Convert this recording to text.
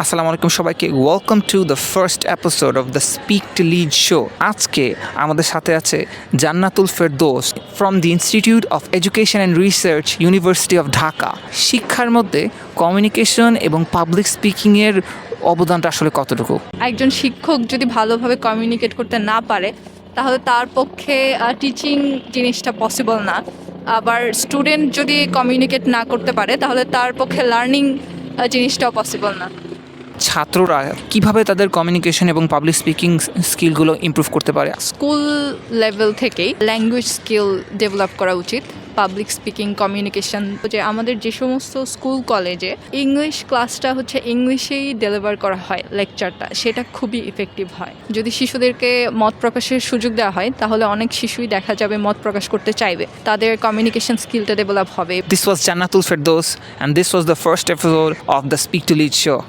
আসসালামু আলাইকুম সবাইকে। Welcome to the first episode of the speak to lead show আজকে আমাদের সাথে আছে Jannatul Ferdous from the institute of education and research university of Dhaka শিক্ষার মধ্যে কমিউনিকেশন এবং পাবলিক স্পিকিংয়ের অবদানটা আসলে কতটুকু? একজন শিক্ষক যদি ভালোভাবে কমিউনিকেট করতে না পারে, তাহলে তার পক্ষে টিচিং জিনিসটা পসিবল না। আবার স্টুডেন্ট যদি কমিউনিকেট না করতে পারে, তাহলে তার পক্ষে লার্নিং জিনিসটাও পসিবল না। ছাত্ররা কীভাবে তাদের কমিউনিকেশন এবং পাবলিক স্পিকিং স্কিলগুলো ইমপ্রুভ করতে পারে? স্কুল লেভেল থেকেই ল্যাঙ্গুয়েজ স্কিল ডেভেলপ করা উচিত। পাবলিক স্পিকিং কমিউনিকেশন যে আমাদের যে সমস্ত স্কুল কলেজে ইংলিশ ক্লাসটা হচ্ছে ইংলিশেই ডেলিভার করা হয় লেকচারটা সেটা খুবই ইফেক্টিভ হয়। যদি শিশুদেরকে মত প্রকাশের সুযোগ দেওয়া হয় তাহলে অনেক শিশুই দেখা যাবে মত প্রকাশ করতে চাইবে। তাদের কমিউনিকেশন স্কিলটা ডেভেলপ হবে। This was Jannatul Firdaus, and this was the first episode of the Speak to Lead show.